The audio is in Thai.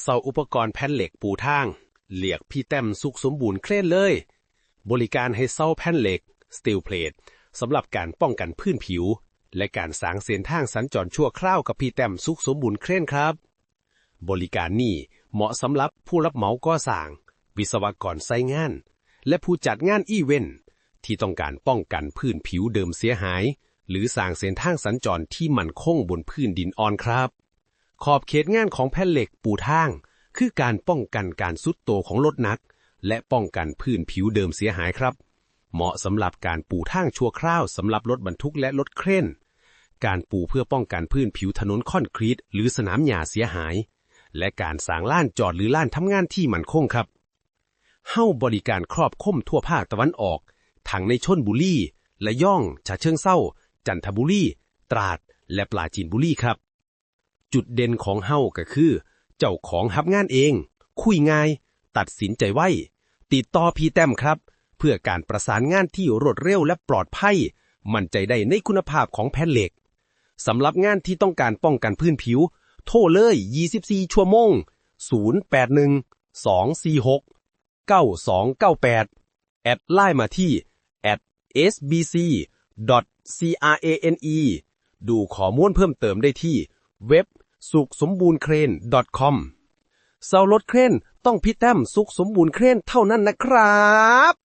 เซาอุปกรณ์แผ่นเหล็กปูทางเรียกพี่แต้มสุขสมบูรณ์เคลนเลย บริการให้เซาแผ่นเหล็กสตีลเพลทสำหรับการป้องกันพื้นผิว และการสางเส้นทางสัญจรชั่วคราวกับพี่แต้มสุขสมบูรณ์เคลนครับ บริการนี้เหมาะสำหรับผู้รับเหมาก่อสร้าง วิศวกรไซงาน และผู้จัดงานอีเวนต์ที่ต้องการป้องกันพื้นผิวเดิมเสียหาย หรือสร้างเส้นทางสัญจรที่มั่นคงบนพื้นดินอ่อนครับ ขอบเขตงานของแผ่นเหล็กปูทาง คือการป้องกันการสุดโตวของรถนัก และป้องกันพื้นผิวเดิมเสียหายครับ เหมาะสำหรับการปูทางชั่วคราวสำหรับรถบรรทุกและรถเครนการปูเพื่อป้องกันพื้นผิวถนนคอนกรีต หรือสนามหญ้าเสียหาย และการสร้างล้านจอดหรือล้านทำงานที่มั่นคงครับเฮ้าบริการครอบคลุมทั่วภาคตะวันออกทั้งในชนบุรีและย่องฉะเชิงเศร้า จันทบุรีตราด และปราจีนบุรีครับ จุดเด่นของเฮ้าก็คือ เจ้าของหับงานเอง คุยง่าย ตัดสินใจไวติดต่อพี่แต้มครับ เพื่อการประสานงานที่รวดเร็วและปลอดภัย มั่นใจได้ในคุณภาพของแผ่นเหล็กสำหรับงานที่ต้องการป้องกันพื้นผิว โทรเลย 24 ชั่วโมง 081 246 9298 แอดไลน์มาที่ at sbc crane ดูข้อมูลเพิ่มเติมได้ที่เว็บ สุขสมบูรณ์เครน .com เสารถเครนต้องพี่แต้มสุขสมบูรณ์เครนเท่านั้นนะครับ